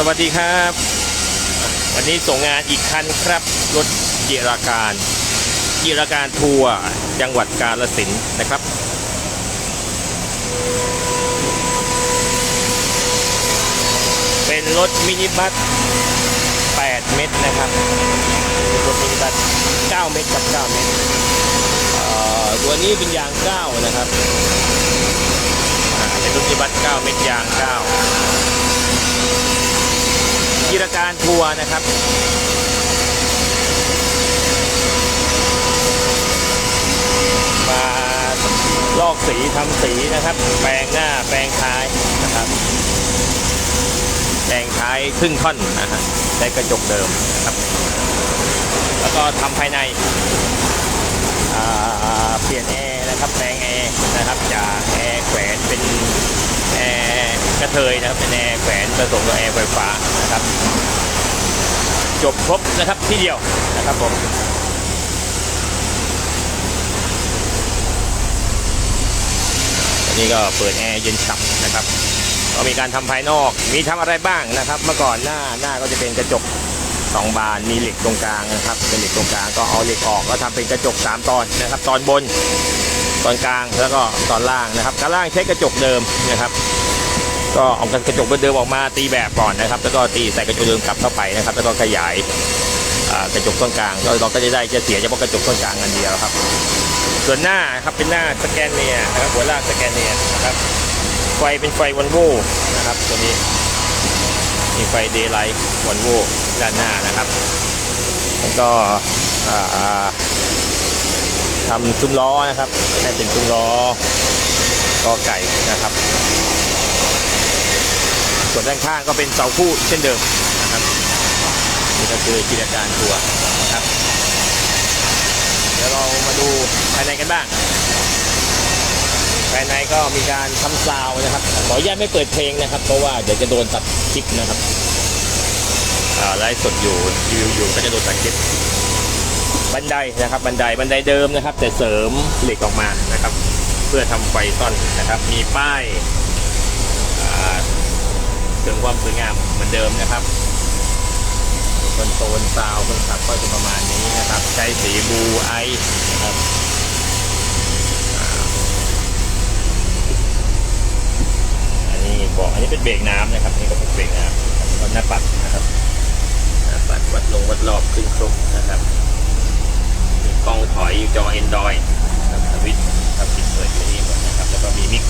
สวัสดีครับ วันนี้ส่งงานอีกคันครับ รถจิราการจิราการทัวร์จังหวัดกาฬสินนะครับ เป็นรถมินิบัส 8 เมตรนะครับรถมินิบัส 9 เมตรกับ 9 เมตรตัวนี้เป็นยาง 9 นะครับเป็นรถมินิบัส 9 เมตรยาง 9 กิรการทัวร์นะครับ มาลอกสีทำสีนะครับ แปลงหน้าแปลงท้ายนะครับ แปลงท้ายครึ่งท่อนนะฮะในกระจกเดิมนะครับ แล้วก็ทำภายในเปลี่ยนแอร์นะครับแปลงแอร์นะครับจากแอร์แขวนเป็น แอร์กระเทยนะครับเป็นแอร์แขวนผสมกับแอร์ไฟฟ้านะครับ จบครบนะครับที่เดียวนะครับผมนนี้ก็เปิดแอร์เย็นฉ่ำนะครับก็มีการทำภายนอกมีทำอะไรบ้างนะครับ เมื่อก่อนหน้าหน้าก็จะเป็นกระจกสองบานมีเหล็กตรงกลางนะครับเป็นเหล็กตรงกลางก็เอาเหล็กออกก็ทำเป็นกระจกสามตอนนะครับ ตอนบน ตอนกลางแล้วก็ตอนล่างนะครับตอนล่างใช้กระจกเดิมนะครับ ก็เอากระจกเดิมออกมาตีแบบก่อนนะครับ แล้วก็ตีใส่กระจกเดิมกลับเข้าไปนะครับ แล้วก็ขยายกระจกส่วนกลางก็เราก็จะได้จะเสียเฉพาะกระจกส่วนกลางอันเดียวครับ ส่วนหน้าครับเป็นหน้าสแกนเนียนะครับหัวลากสแกนเนียนะครับไฟเป็นไฟวันโวนะครับตัวนี้มีไฟเดย์ไลท์วันโวด้านหน้านะครับแล้วก็อ่า ทำซุ้มล้อนะครับให้เป็นซุ้มล้อกอไก่นะครับ ส่วนด้านข้างก็เป็นเสาคู่เช่นเดิมนะครับนี่ก็คือกิจการทัวร์นะครับ เดี๋ยวเรามาดูภายในกันบ้างภายในก็มีการทำซาวนะครับ ขออนุญาตไม่เปิดเพลงนะครับ เพราะว่าเดี๋ยวจะโดนตัดคลิปนะครับไลฟ์สดอยู่วิวอยู่ก็จะโดนตัดคลิป บันไดนะครับบันไดบันไดเดิมนะครับ แต่เสริมเหล็กออกมานะครับ เพื่อทำไฟซ่อนนะครับ มีป้ายเสริมความสวยงามเหมือนเดิมนะครับคอนโซลซาวคนขับก็จะประมาณนี้นะครับ ใช้สีบูไอนะครับอันนี้บอกอันนี้เป็นเบรกน้ำนะครับนี่ก็เป็นเบรกน้ำวัดหน้าปัดนะครับหน้าปัดวัดลงวัดรอบขึ้นครบนะครับ กล้องถอยจอ Android ครับสวิตช์ครับปิดเปิดอยู่นี่หมดนะครับแล้วก็มีมิก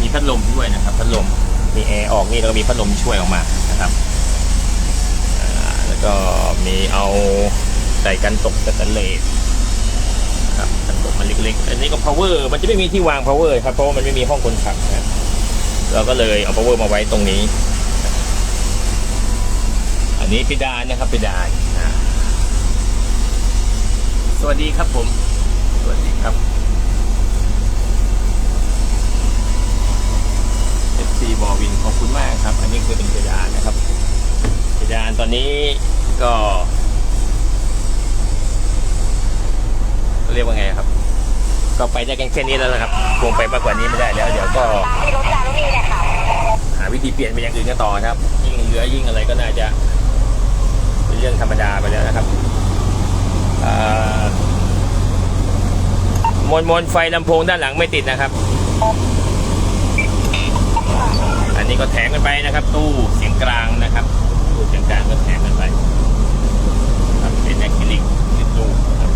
มีพัดลมด้วยนะครับพัดลมมีแอร์ออกนี่แล้วก็มีพัดลมช่วยออกมานะครับแล้วก็มีเอาใส่กันตกสแตนเลสครับกันตกมันเล็กๆ อันนี้ก็ power มันจะไม่มีที่วาง power ครับเพราะว่ามันไม่มีห้องคนขับนะเราก็เลยเอา power มาไว้ตรงนี้ อันนี้พิดานนะครับพิดานอ่า สวัสดีครับผม สวัสดีครับ FC บอวินขอบคุณมากครับ อันนี้คือเป็นเพดานนะครับเพดานตอนนี้ก็ เรียกว่าไงครับ ก็ไปได้กันแค่นี้แล้วนะครับคงไปมากกว่านี้ไม่ได้แล้ว เดี๋ยวก็หาวิธีเปลี่ยนไปอย่างอื่นกันต่อครับ ยิ่งเหลือยิ่งอะไรก็น่าจะ เป็นเรื่องธรรมดาไปแล้วนะครับอ่า มนมนไฟลำโพงด้านหลังไม่ติดนะครับ อันนี้ก็แถมกันไปนะครับ ตู้เสียงกลางนะครับ ตู้เสียงกลางก็แถมกันไปครับเป็นอะคริลิกติดตู้ครับ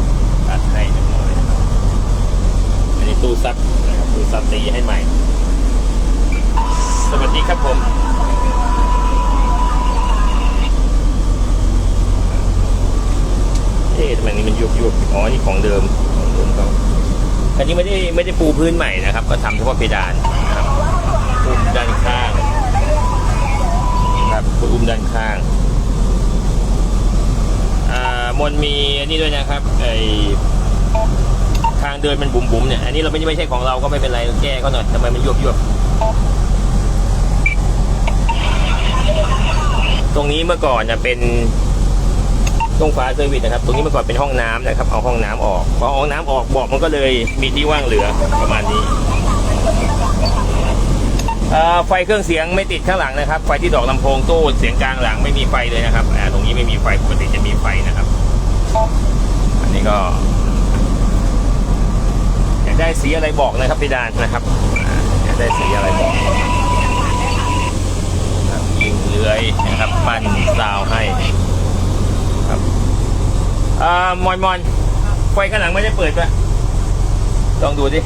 ตัดให้เรียบร้อยนะครับอันนี้ตู้ซับนะครับตู้ซับตีให้ใหม่ สวัสดีครับผมเอ๊ะทำไมนี่มันยุบยุบอ๋อนี่ของเดิมของเดิมเขา อันนี้ไม่ได้ไม่ได้ปูพื้นใหม่นะครับ ก็ทำเฉพาะเพดานนะครับอุ้มด้านข้างนะครับอุ้มด้านข้างอ่ามนมีอันนี้ด้วยนะครับไอทางเดินมันบุ๋มๆเนี่ยอันนี้เราไม่ไม่ใช่ของเราก็ไม่เป็นไรแก้ก็หน่อยทำไมมันยวบยวบตรงนี้เมื่อก่อนนะเป็น ตรงฟ้าเซอร์วิสนะครับ ตรงนี้เมื่อก่อนเป็นห้องน้ำนะครับ เอาห้องน้ำออก พอเอาห้องน้ำออกเบอกมันก็เลยมีที่ว่างเหลือประมาณนี้ไฟเครื่องเสียงไม่ติดข้างหลังนะครับ ไฟที่ดอกลำโพงตู้เสียงกลางหลังไม่มีไฟเลยนะครับตรงนี้ไม่มีไฟปกติจะมีไฟนะครับ อันนี้ก็อยากได้สีอะไรบอกนะครับพี่ดานนะครับอยากได้สีอะไรบอกยิงเลื้อยนะครับปั้นซาวให้ อ่ามอนมอนไฟข้างหลังไม่ได้เปิดปะลองดูดิ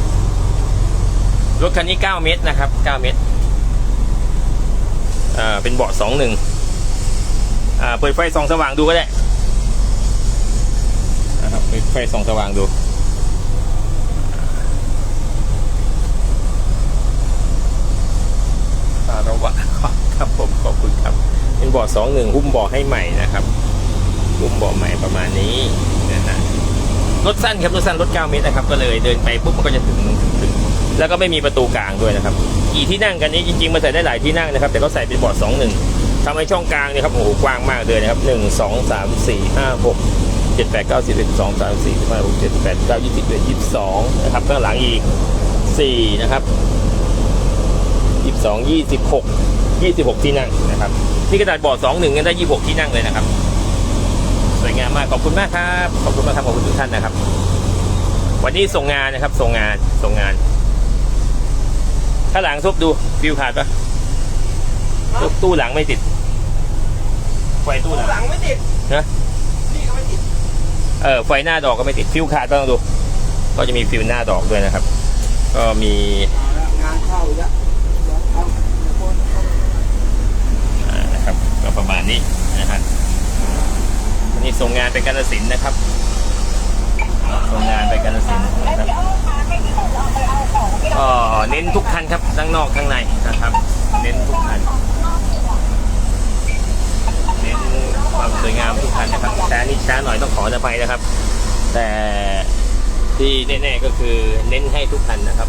รถคันนี้ 9 เมตรนะครับ 9 เมตร อ่า เป็นเบาะ2 1อ่า เปิดไฟส่องสว่างดูก็ได้นะครับเปิดไฟส่องสว่างดูคารวะครับผมขอบคุณครับ เป็นเบาะสองหนึ่งหุ้มเบาะให้ใหม่นะครับ หุ้มเบาะใหม่ประมาณนี้นะฮะรถสั้นครับรถสั้นรถ9เมตรนะครับก็เลยเดินไปปุ๊บมันก็จะถึงถึงแล้วก็ไม่มีประตูกลางด้วยนะครับกี่ที่นั่งกันนี้จริงๆมันใส่ได้หลายที่นั่งนะครับ แต่ก็ใส่เป็นเบาะสองหนึ่งทำให้ช่องกลางเนี่ยครับโอ้โหกว้างมากเลยนะครับหนึ่งสองสามสี่ห้าหกเจ็ดแปดเก้าสิบเอ็ดสองสามสี่ห้าหกเจ็ดแปดเก้ายี่สิบเอ็ดยี่สิบสองนะครับข้างหลังอีกสี่นะครับยี่สิบสองยี่สิบหกยี่สิบหกที่นั่งนะครับนี่กระดาษเบาะสองหนึ่งกันได้ยี่สิบหกที่นั่งเลยนะครับ สวยงามมากขอบคุณมากครับ ขอบคุณมากครับขอบคุณทุกท่านนะครับ วันนี้ส่งงานนะครับ ส่งงานส่งงานข้างหลังซุบดูฟิวขาดปะตู้ตู้หลังไม่ติดไฟตู้หลังหลังไม่ติดนะนี่ก็ไม่ติดเออไฟหน้าดอกก็ไม่ติดฟิวขาดปะลองดู ก็จะมีฟิวหน้าดอกด้วยนะครับ ก็มีเอาละงานเข้าอีกแล้วเดี๋ยวเอาเดี๋ยวโอนเข้าอ่านะครับก็ประมาณนี้ นะครับวันนี้ส่งงานไปกาฬสินนะครับ ส่งงานไปกาฬสินนะครับก็เน้นทุกคันครับทั้งนอกทั้งในนะครับ เน้นทุกคัน เน้นความสวยงามทุกคันนะครับแต่นนี้ช้าหน่อยต้องขออภัยนะครับ แต่ที่แน่ๆก็คือเน้นให้ทุกคันนะครับ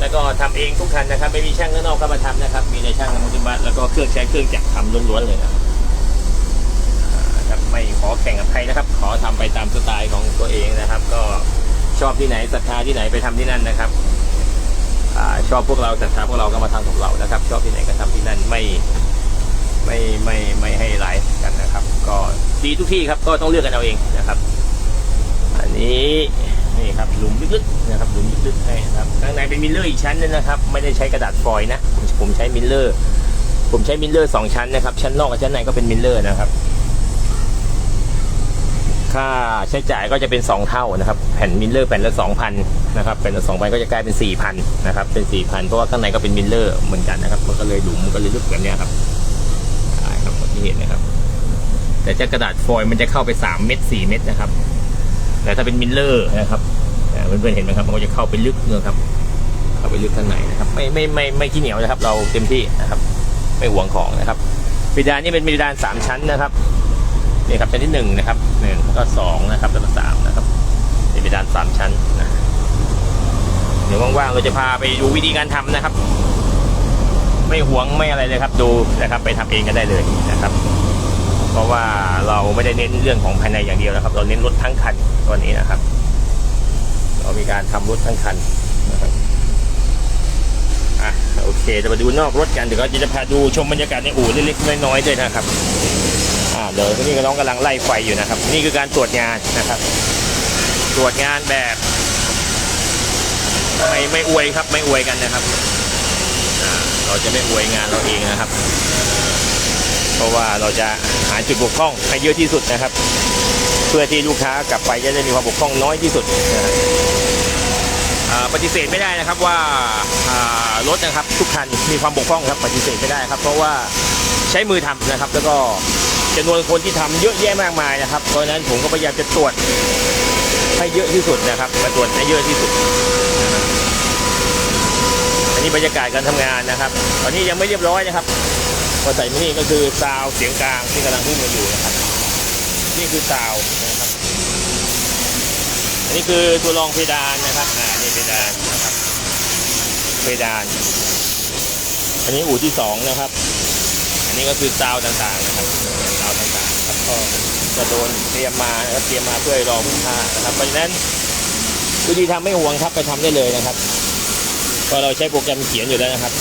แล้วก็ทำเองทุกคันนะครับ ไม่มีช่างข้างนอกเข้ามาทำนะครับ มีในช่างทำที่บ้านแล้วก็เครื่องใช้เครื่องจักรทำล้วนๆเลยนะครับ ไม่ขอแข่งกับใครนะครับ ขอทำไปตามสไตล์ของตัวเองนะครับ ก็ชอบที่ไหนศรัทธาที่ไหนไปทำที่นั่นนะครับอชอบพวกเราศรัทธาพวกเราก็มาทำกับเรานะครับ ชอบที่ไหนก็ทำที่นั่นไม่ไม่ไม่ไม่ให้ร้ายกันนะครับ ก็ดีทุกที่ครับก็ต้องเลือกกันเอาเองนะครับ อันนี้นี่ครับหลุมลึกๆนะครับหลุมลึกๆให้นะครับข้างในเป็นมิลเลอร์อีกชั้นนึงนะครับ ไม่ได้ใช้กระดาษฟอยล์นะผมผมใช้มิลเลอร์ผมใช้มิลเลอร์สองชั้นนะครับ ชั้นนอกกับชั้นในก็เป็นมิลเลอร์นะครับ ค่าใช้จ่ายก็จะเป็น 2 เท่านะครับ แผ่นมิลเลอร์แผ่นละ 2,000นะครับแผ่นละ2,000ก็จะกลายเป็น 4,000นะครับเป็น 4,000 เพราะว่าข้างในก็เป็นมิลเลอร์เหมือนกันนะครับ มันก็เลยหลุมมันก็เลยลึกแบบเนี้ยครับใช่ครับที่เห็นนะครับ แต่จ้ากระดาษฟอยล์มันจะเข้าไป 3 เม็ด4เม็ดนะครับ แต่ถ้าเป็นมิลเลอร์นะครับเพื่อนๆเห็นไหมครับมันก็จะเข้าไปลึกเนะครับ เข้าไปลึกข้างในนะครับไม่ไม่ไม่ไม่ขี้เหนียวนะครับ เราเต็มที่นะครับ ไม่หวงของนะครับเพดานนี่เป็นเพดานสามชั้นนะครับ นี่ครับชั้นที่หนึ่งนะครับหนึ่งแล้วก็สองนะครับแล้วก็สามนะครับเป็นเพดานสามชั้นนะเดี๋ยวว่างๆเราจะพาไปดูวิธีการทำนะครับ ไม่หวงไม่อะไรเลยครับ ดูนะครับ ไปทำเองกันได้เลยนะครับ เพราะว่าเราไม่ได้เน้นเรื่องของภายในอย่างเดียวนะครับ เราเน้นรถทั้งคันตัวนี้นะครับ เรามีการทำรถทั้งคันนะครับอะโอเคจะมาดูนอกรถกันเดี๋ยวก็จะพาดูชมบรรยากาศในอู่เล็กๆน้อยๆด้วยนะครับ อ่าเดี๋ยวนี่ก็น้องกำลังไล่ไฟอยู่นะครับ นี่คือการตรวจงานนะครับ ตรวจงานแบบไม่ไม่อวยครับไม่อวยกันนะครับเราจะไม่อวยงานเราเองนะครับ เพราะว่าเราจะหาจุดบกพร่องให้เยอะที่สุดนะครับ เพื่อที่ลูกค้ากลับไปจะได้มีความบกพร่องน้อยที่สุดนะครับอ่าปฏิเสธไม่ได้นะครับว่าอ่ารถนะครับทุกคันมีความบกพร่องครับปฏิเสธไม่ได้ครับ เพราะว่าใช้มือทำนะครับ แล้วก็ จำนวนคนที่ทำเยอะแยะมากมายนะครับ เพราะฉะนั้นผมก็พยายามจะตรวจให้เยอะที่สุดนะครับมาตรวจให้เยอะที่สุด อันนี้บรรยากาศการทำงานนะครับ ตอนนี้ยังไม่เรียบร้อยนะครับพอใส่มานี่ก็คือซาวเสียงกลางที่กำลังพุ่งมาอยู่นะครับ นี่คือซาวนะครับ อันนี้คือตัวรองเพดานนะครับ อ่า นี่เพดานนะครับ เพดาน อันนี้อู่ที่สองนะครับ อันนี้ก็คือซาวต่างๆนะครับ ก็จะโดนเตรียมมานะครับเตรียมมาเพื่อรอลูกค้านะครับเพราะฉะนั้นวิธีทำไม่ห่วงครับไปทำได้เลยนะครับพราะเราใช้โปรแกรมเขียนอยู่แล้วนะครับ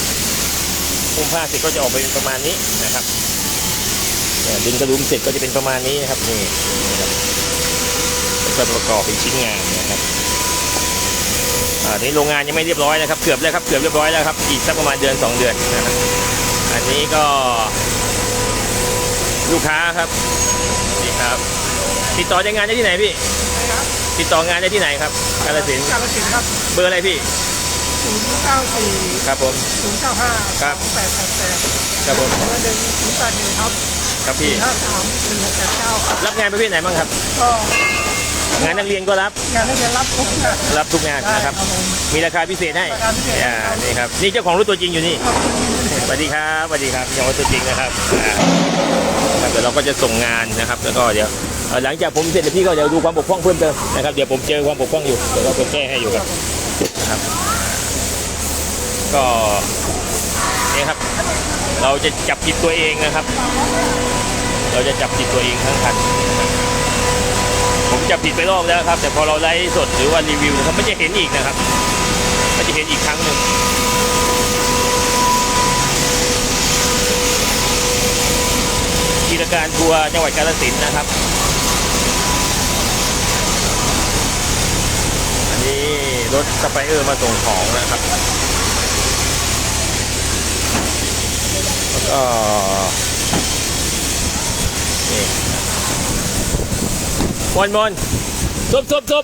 คุมผ้าเสร็จก็จะออกไปเป็นประมาณนี้นะครับดึงกระดุมเสร็จก็จะเป็นประมาณนี้นะครับนี่นะครับจะประกอบเป็นชิ้นงานนะครับอ่านี่โรงงานยังไม่เรียบร้อยนะครับเกือบแล้วครับเกือบเรียบร้อยแล้วครับอีกสักประมาณเดือนสองเดือนนะครับอันนี้ก็ ลูกค้าครับนี่ครับ ติดต่อจะงานได้ที่ไหนพี่ติดต่องานได้ที่ไหนครับกาลสินธุ์กาลสินธุ์ครับเบอร์อะไรพี่ ศูนย์เก้าสี่ครับผม ศูนย์เก้าห้าครับสองแปดแปดแปดครับผม เบอร์หนึ่งศูนย์แปดหนึ่งครับครับพี่ ห้าสามหนึ่งหกแปดเก้าครับ รับงานประเภทไหนบ้างครับ ก็ งานนักเรียนก็รับ งานได้จะรับทุกงาน รับทุกงานได้นะคครัรับบผมมีราคาพิเศษให้ราคาพิเศษ อ่านี่ครับ นี่เจ้าของรถตัวจริงอยู่นี่ สวัสดีครับสวัสดีครับเจ้าของรถตัวจริงนะครับอ่าครับเดี๋ยวเราก็จะส่งงานนะครับแล้วก็เดี๋ยวเอ่อหลังจากผมเสร็จเดี๋ยวพี่ก็เดี๋ยวดูความบกพร่องเพิ่มเติมนะครับเดี๋ยวผมเจอความบกพร่องอยู่เดี๋ยวเราไปแก้ให้อยู่ครับนะครับ ก็นี่ครับ เราจะจับผิดตัวเองนะครับ เราจะจับผิดตัวเองทั้งคันนะครับ ผมจับผิดไปรอบแล้วครับ แต่พอเราไลฟ์สดหรือว่ารีวิวนะครับไม่จะเห็นอีกนะครับไม่จะเห็นอีกครั้งหนึ่งกิจการทัวร์จังหวัดกาฬสินธุ์นะครับ อันนี้รถสไปเออร์มาส่งของนะครับแล้วก็นี่ บอลบอลซบซบซบ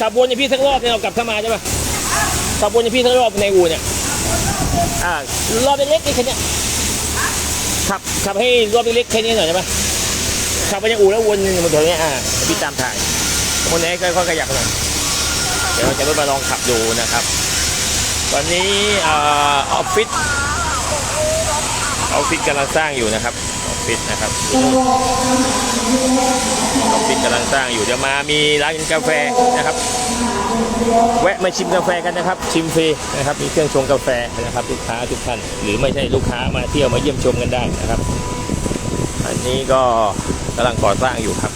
ขับวนอย่างพี่สักรอบเนี่ยเรากลับเข้ามาใช่ปะขับวนอย่างพี่สักรอบในอู่เนี่ยอ่ารอบเล็กๆแค่นี้ขับขับให้รอบเล็กๆแค่นี้หน่อยได้ปะขับไปยังอู่แล้ววนมาตรงนี้ยอ่าพี่ตามถ่ายคนไหนค่อยๆขยับหน่อยเดี๋ยวเราจะมาลองขับดูนะครับ ตอนนี้ออฟฟิศออฟฟิศกำลังสร้างอยู่นะครับ ฟิศนะครับออฟฟิศกำลังสร้างอยู่เดี๋ยวมามีร้านกาแฟนะครับ แวะมาชิมกาแฟกันนะครับ ชิมฟรีนะครับมีเครื่องชงกาแฟนะครับลูกค้าทุกท่าน หรือไม่ใช่ลูกค้ามาเที่ยวมาเยี่ยมชมกันได้นะครับ อันนี้ก็กำลังก่อสร้างอยู่ครับ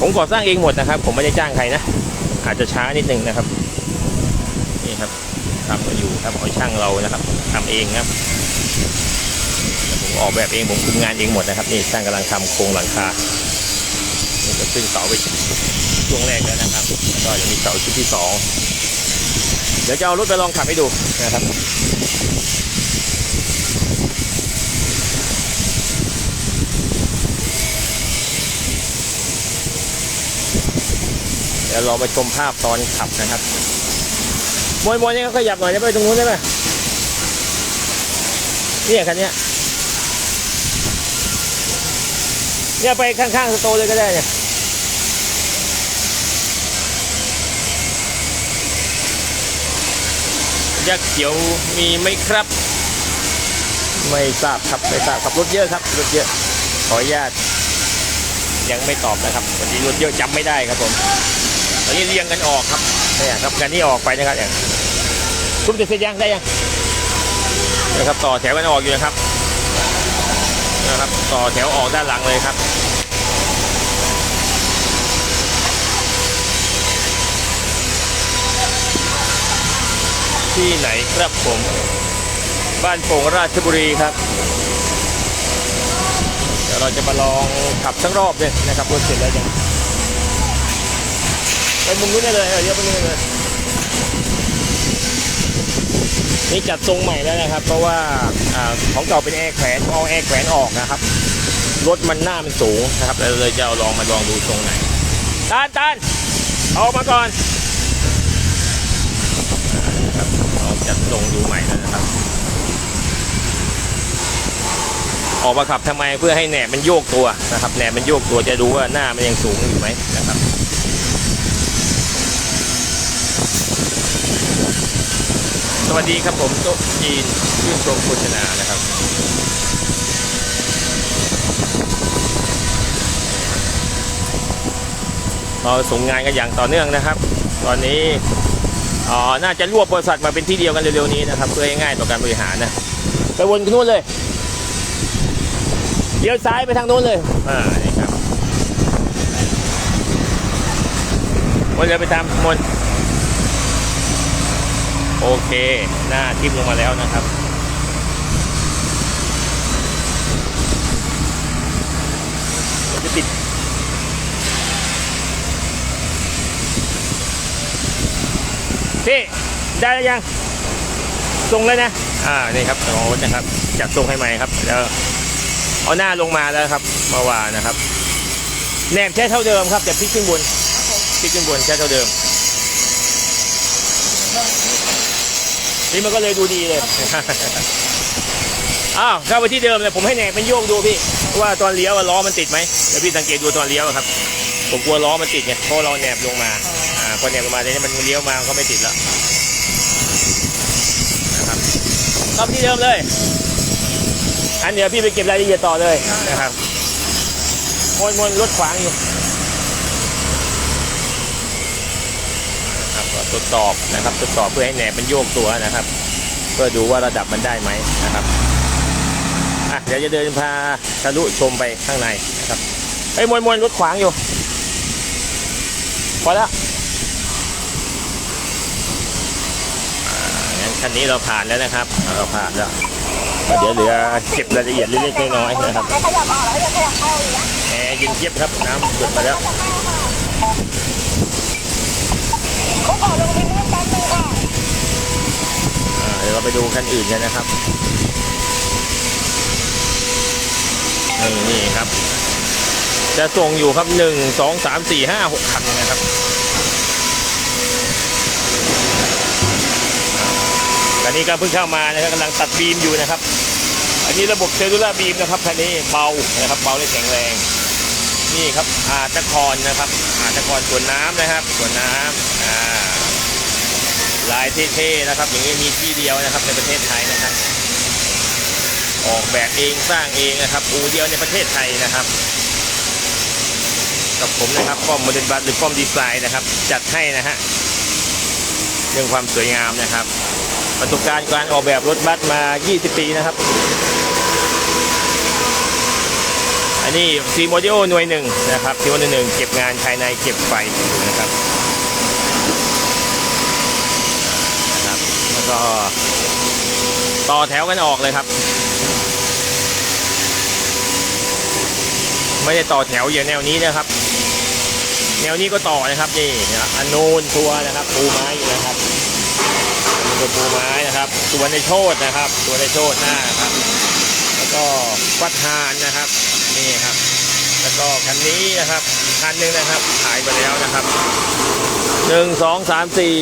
ผมก่อสร้างเองหมดนะครับ ผมไม่ได้จ้างใครนะ อาจจะช้านิดนึงนะครับ นี่ครับทำกันอยู่ครับเอช่างเรานะครับทำเองครับ ออกแบบเองผมคุมงานเองหมดนะครับนี่ช่างกำลังทำโครงหลังคานี่จะขึ้นเสาไปช่วงแรกแล้วนะครับ ก็จะมีเสาชุดที่สองเดี๋ยวจะเอารถไปลองขับให้ดูนะครับเดี๋ยวเราไปชมภาพตอนขับนะครับมวยมวยนี่ก็ขยับหน่อยจะไปตรงนู้นได้ไหมเนี่ยคันเนี้ย เนี่ยไปข้างๆสโตร์เลยก็ได้เนี่ยยักษ์เขียวมีไหมครับ ไม่ทราบครับไม่ทราบครับรถเยอะครับรถเยอะขออนุญาตยังไม่ตอบนะครับวันนี้รถเยอะจำไม่ได้ครับผมตอนนี้เรียงกันออกครับเนี่ยครับกันนี้ออกไปนะครับเนี่ยคุณจะเสร็จยังได้ยังนะครับต่อแถวกันออกอยู่นะครับนะครับ ต่อแถวออกด้านหลังเลยครับ ที่ไหนครับผม บ้านโป่งราชบุรีครับ เดี๋ยวเราจะมาลองขับสักรอบเลยนะครับรถเสร็จแล้วยังไปมุมนู้นได้เลยเออเดี๋ยวไปมุมนู้นเลยนี่จัดทรงใหม่แล้วนะครับ เพราะว่าอของเก่าเป็นแอร์แขวนเอาแอร์แขวนออกนะครับรถมันหน้ามันสูงนะครับเราเลยจะเอาลองมาลองดูทรงไหนตานตานเอาออกมาก่อนอ่านะครับลอง จัดทรงดูใหม่แล้วนะครับ ออกมาขับทำไมเพื่อให้แหนบมันโยกตัวนะครับแหนบมันโยกตัวจะดูว่าหน้ามันยังสูงอยู่ไหมนะครับสวัสดีครับผมโต๊ะจีนชื่นชมโฆษณานะครับ เราส่งงานกันอย่างต่อเนื่องนะครับ ตอนนี้ อ๋อ น่าจะรวบบริษัทมาเป็นที่เดียวกันเร็วๆนี้นะครับ เพื่อให้ง่ายต่อการบริหารนะ ไปวนกันนู้นเลยเลี้ยวซ้ายไปทางนู้นเลย อ่า นี่ครับวนเลยไปตามมนโอเค หน้าทิ่มลงมาแล้วนะครับมันจะติด พี่ได้แล้วยังส่งแล้วนะ อ่า นี่ครับโอ้นะครับ จัดส่งให้ใหม่ครับแล้วเอาหน้าลงมาแล้วครับเมื่อวานนะครับแหนบแค่เท่าเดิมครับแต่พลิกขึ้นบนพลิกขึ้นบนแค่เท่าเดิม นี่มันก็เลยดูดีเลย อ้าวเข้าไปที่เดิมเลยผมให้แหนบเป็นโยกดูพี่ ว่าตอนเลี้ยวอะล้อมันติดไหมเดี๋ยวพี่สังเกตดูตอนเลี้ยวอะครับ ผมกลัวล้อมันติดไงเพราะเราแหนบลงมา อ่าพอแหนบลงมาทีนี้มันเลี้ยวมามันก็ไม่ติดแล้วนะครับเข้าไปที่เดิมเลย อันเดี๋ยวพี่ไปเก็บรายละเอียดต่อเลยนะครับมนมนรถขวางอยู่นะครับก็ทดสอบนะครับทดสอบเพื่อให้แหนบมันโยกตัวนะครับเพื่อดูว่าระดับมันได้ไหมนะครับอะเดี๋ยวจะเดินพาทะลุชมไปข้างในนะครับไอ้ยมวนมวนรถขวางอยู่พอแล้วอ่างั้น คันนี้เราผ่านแล้วนะครับ เราผ่านแล้วเดี๋ยวเหลือเก็บรายละเอียดเล็กๆน้อยๆนะครับให้ขยับออกแล้วให้ขยับเข้าอีกนะแอร์เย็นเจี๊ยบครับน้ำเดือดมาแล้วเขาขอลงที่นี่แป๊บนึงค่ะอ่าเดี๋ยวเราไปดูคันอื่นกันนะครับนี่นี่ครับ จะส่งอยู่ครับหนึ่งสองสามสี่ห้าหกคันนะครับ อันนี้ก็เพิ่งเข้ามานะครับกำลังตัดบีมอยู่นะครับ อันนี้ระบบเซลลูล่าบีมนะครับคันนี้เบานะครับเบาได้แข็งแรง นี่ครับอาตะคอนนะครับอาตะคอนส่วนน้ำนะครับส่วนน้ำอ่าลายเท่ๆนะครับ อย่างนี้มีที่เดียวนะครับในประเทศไทยนะครับ ออกแบบเองสร้างเองนะครับอูเดียวในประเทศไทยนะครับกับผมนะครับป้อมโมเดลบัสหรือป้อมดีไซน์นะครับ จัดให้นะฮะเรื่องความสวยงามนะครับ ประสบการณ์การออกแบบรถบัสมา 20 ปีนะครับ อันนี้ซีโมเดลหน่วยหนึ่งนะครับซีโมเดลหนึ่งเก็บงานภายในเก็บไฟนะครับนะครับ แล้วก็ต่อแถวกันออกเลยครับ ไม่ได้ต่อแถวอย่างแนวนี้นะครับ แนวนี้ก็ต่อนะครับนี่อันนูนทัวนะครับปูไม้นะครับ อันนี้ก็ปูไม้นะครับ ตัวในโชดนะครับ ตัวในโชดหน้าครับ แล้วก็ฟัดฮานนะครับนี่ครับ แล้วก็คันนี้นะครับคันนึงนะครับหายไปแล้วนะครับหนึ่งสองสามสี่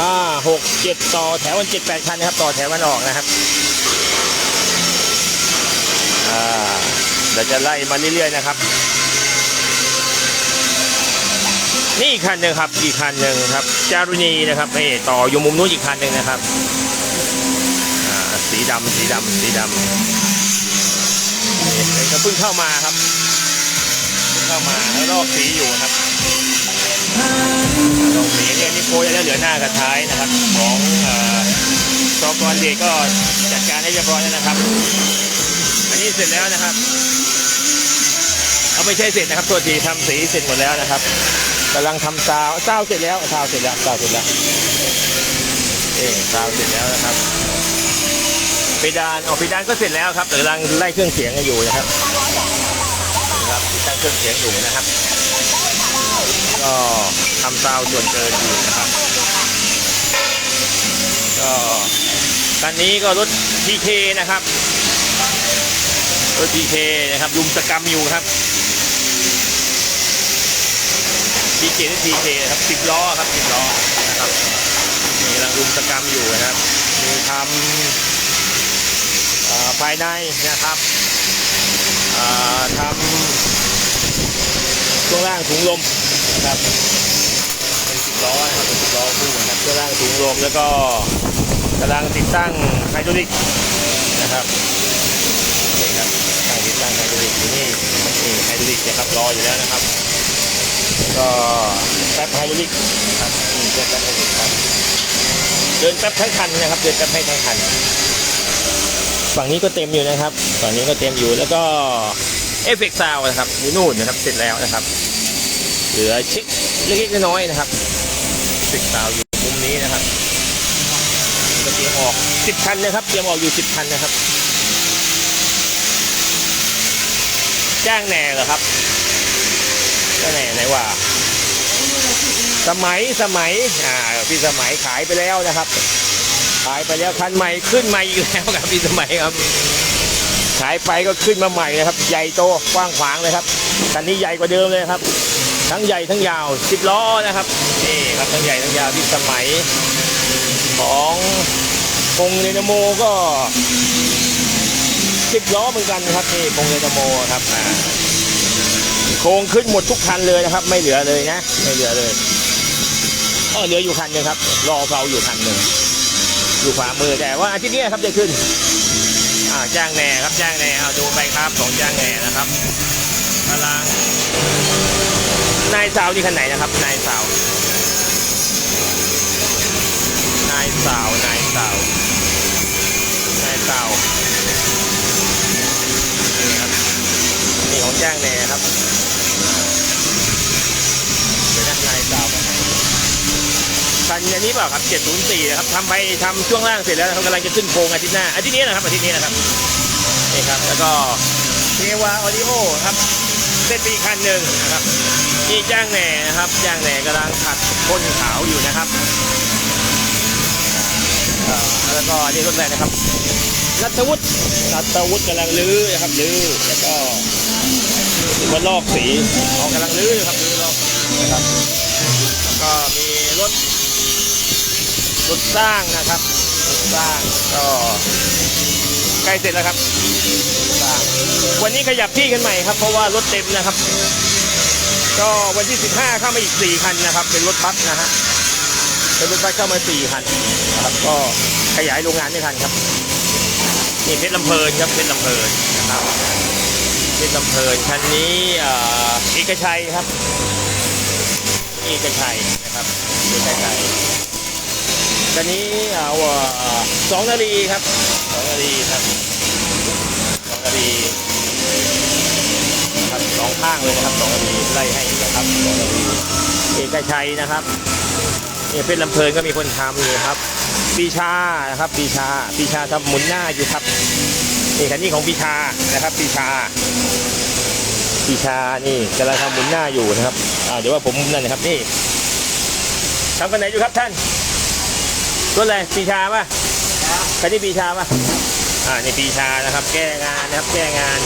ห้าหกเจ็ดต่อแถวกันเจ็ดแปดคันนะครับ ต่อแถวกันออกนะครับอ่าเดี๋ยวจะไล่มาเรื่อยๆนะครับ นี่อีกคันหนึ่งครับ อีกคันหนึ่งครับ จารุณีนะครับนี่ต่ออยู่มุมนู้นอีกคันหนึ่งนะครับสีดำสีดำสีดำนี่ก็เพิ่งเข้ามาครับเข้ามาแล้วลอกสีอยู่ครับลงสีเนี่ยนี่โพสแล้วเหลือหน้ากับท้ายนะครับ ของเอ่อซอกรเดก็จัดการให้เรียบร้อยแล้วนะครับ อันนี้เสร็จแล้วนะครับเอาไม่ใช่เสร็จนะครับตัวทีทำสีเสร็จหมดแล้วนะครับ กำลังทำซาวซาวเสร็จแล้วซาวเสร็จแล้วซาวเสร็จแล้วเอ๊ซาวเสร็จแล้วนะครับเพดานออกเพดานก็เสร็จแล้วครับกำลังไล่เครื่องเสียงกันอยู่นะครับนะครับตั้งเครื่องเสียงอยู่นะครับ ก็ทำซาวส่วนเกินอยู่นะครับ ก็คันนี้ก็รถ TK นะครับรถ TK นะครับยุมสกรรมอยู่ครับ TK หรือ TK นะครับสิบล้อครับสิบล้อนะครับนี่กำลังยุมสกรรมอยู่นะครับ มีทำภายในนะครับทำช่วงล่างถุงลมนะครับเป็นสิบล้อนะครับเป็นสิบล้อคู่นะครับเครื่องล่างถุงลมแล้วก็กำลังติดตั้งไฮดรอลิกนะครับนี่ครับตั้งติดตั้งไฮดรอลิกอยู่นี่นี่ไฮดรอลิกนะครับรออยู่แล้วนะครับ ก็แป๊บไฮดรอลิกนะครับนี่แป๊บไฮดรอลิกครับเดินแป๊บทั้งคันนะครับ เดินแป๊บให้ทั้งคัน ฝั่งนี้ก็เต็มอยู่นะครับ ฝั่งนี้ก็เต็มอยู่แล้วก็เอฟเฟกต์ซาวนะครับอยู่นู่นนะครับเสร็จแล้วนะครับ เหลือเช็คเล็กๆน้อยๆนะครับติดสาวอยู่มุมนี้นะครับเตรียมออกสิบคันนะครับ เตรียมออกอยู่สิบคันนะครับ จ้างแน่เหรอครับจ้างแหน่ไหน ว่าสมัยสมัยอ่าพี่สมัยขายไปแล้วนะครับ ขายไปแล้วคันใหม่ขึ้นใหม่อีกแล้วครับพี่สมัยครับ ขายไปก็ขึ้นมาใหม่นะครับ ใหญ่โตกว้างขวางเลยครับคันนี้ใหญ่กว่าเดิมเลยครับ ทั้งใหญ่ทั้งยาวสิบล้อนะครับนี่ครับทั้งใหญ่ทั้งยาวที่สมัยของพงเดนโมก็สิบล้อเหมือนกันครับนี่พงเดนโมครับอ่า ครงขึ้นหมดทุกคันเลยนะครับ ไม่เหลือเลยนะ ไม่เหลือเลยเออเหลืออยู่คันนึงครับ รอเราอยู่คันหนึ่งอยู่ขวามือแต่ว่าอาทิตย์นี้ครับจะขึ้นอ่าจ้างแน่ครับจ้างแน่เอาดูไปครับของจ้างแน่นะครับพลังนายสาวนี่คันไหนนะครับนายสาวนายสาวนายสาวนายสาว ของจ้างแหน่ครับเดี๋ยวนะนายสาวคันไหนคันอันนี้เปล่าครับ 704 นะครับทำไปทำช่วงล่างเสร็จแล้วนะครับกำลังจะขึ้นโครงอาทิตย์หน้าอาทิตย์นี้นะครับอาทิตย์นี้นะครับนี่ครับ แล้วก็เทวาออดิโอครับเส้นปีคันหนึ่งนะครับนี่จ้างแหน่นะครับจ้างแหน่กำลังขัดพ่นขาวอยู่นะครับแล้วก็นนี่รถแรกนะครับนัทวุฒินัทวุฒิกำลังลื้อนะครับลื้อแล้วก็ ว่าลอกสีออกกำลังลื้อครับลื้อลอกนะครับแล้วก็มีรถรถสร้างนะครับรถสร้างก็ใกล้เสร็จแล้วครับวันนี้ขยับที่กันใหม่ครับ เพราะว่ารถเต็มนะครับ ก็วันที่ 15 เข้ามาอีก 4 คันนะครับ เป็นรถบัสนะฮะเป็นรถบัสเข้ามา 4 คันนะครับก็ขยายโรงงานไม่ทันครับนี่เพชรลำเพลินครับเพชรลำเพลินนะครับ เพชรลำเพลินคันนี้เอกชัยครับเอกชัยนะครับเอกชัยคันนี้เอาสองนาฬิครับสองนาฬิครับสองนาฬิครับสองข้างเลยนะครับสองนาฬิไล่ให้นะครับสองนาฬิเอกชัยนะครับนี่เป็นลำเพลินก็มีคนทำอยู่ครับปีชานะครับปีชาปีชาทำหมุนหน้าอยู่ครับ นี่คันนี้ของปีชานะครับปีชาปีชานี่กำลังทำหมุนหน้าอยู่นะครับอ่าเดี๋ยวว่าผมนั่นนะครับนี่ทำกันไหนอยู่ครับท่านรถอะไรปีชาป่ะคันนี้ปีชาป่ะอ่านี่ปีชานะครับ แก้งานนะครับ แก้งาน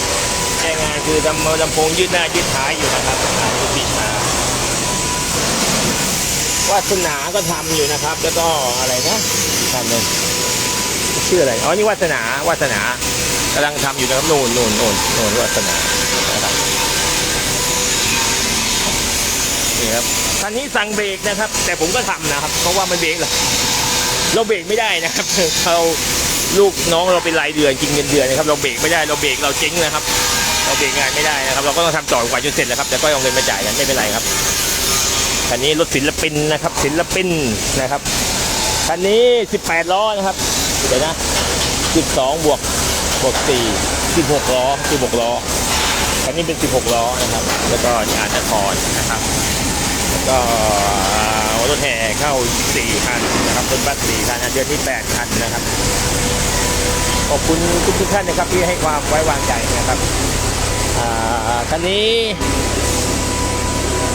แก้งานคือทำลำโพงยืดหน้ายืดท้ายอยู่นะครับอ่าปีชาวาสนาก็ทำอยู่นะครับ แล้วก็อะไรนะอีกคันหนึ่งชื่ออะไรอ๋อนี่วาสนาวาสนาำลังทำอยู่นะครับนู่นนู่นนู่นนู่นวาสนานะครับนี่ครับคันนี้สั่งเบรกนะครับ แต่ผมก็ทำนะครับ เพราะว่ามันเบรกแหละเราเบรกไม่ได้นะครับเราลูกน้องเราเป็นรายเดือนกินเงินเดือนนะครับ เราเบรกไม่ได้เราเบรกเราเจ๊งนะครับ เราเบรกงานไม่ได้นะครับ เราก็ต้องทำต่อกว่าจนเสร็จแล้วครับแต่ก็เอาเงินมาจ่ายกันไม่เป็นไรครับคันนี้รถศิลปินนะครับ ศิลปินนะครับคันนี้ 18 ล้อนะครับเดี๋ยวนะ 12 บวก บวก4 16ล้อ16ล้อคันนี้เป็น 16 ล้อนะครับ แล้วก็งานนครนะครับก็รถแห่เข้า 4 คันนะครับรถบัส 4 คันเดือนที่ 8 คันนะครับ ขอบคุณทุกทุกท่านนะครับที่ให้ความไว้วางใจนะครับอ่าคันนี้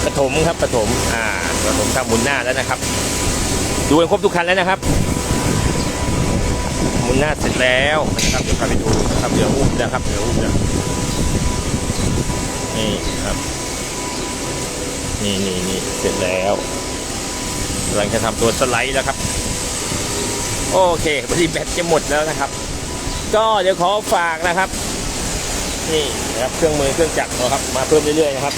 ปฐมครับปฐมอ่าปฐมทำหมุนหน้าแล้วนะครับ ดูกันครบทุกคันแล้วนะครับ หน้าเสร็จแล้วนะครับเดี๋ยวพาไปดูนะครับเดี๋ยวอุ้มนะครับเดี๋ยวอุ้มนะนี่ครับ นี่นี่นี่เสร็จแล้วกำลังจะทำตัวสไลด์แล้วครับ โอเคพอดีแบตจะหมดแล้วนะครับ ก็เดี๋ยวขอฝากนะครับ นี่นะครับเครื่องมือเครื่องจักรนะครับ มาเพิ่มเรื่อยๆนะครับ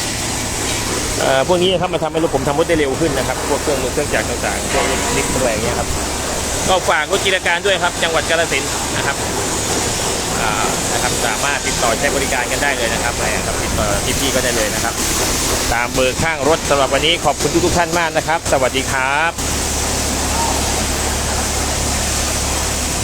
เอ่อพวกนี้นะครับมาทำให้รถผมทำรถได้เร็วขึ้นนะครับ พวกเครื่องมือเครื่องจักรต่างๆพวกนิกอะไรอย่างเงี้ยครับ ก็ฝากรถกิจการด้วยครับ จังหวัดกาฬสินธุ์นะครับนะครับสามารถติดต่อใช้บริการกันได้เลยนะครับอะไรครับติดต่อพี่ๆก็ได้เลยนะครับ ตามเบอร์ข้างรถสำหรับวันนี้ขอบคุณทุกๆท่านมากนะครับ สวัสดีครับ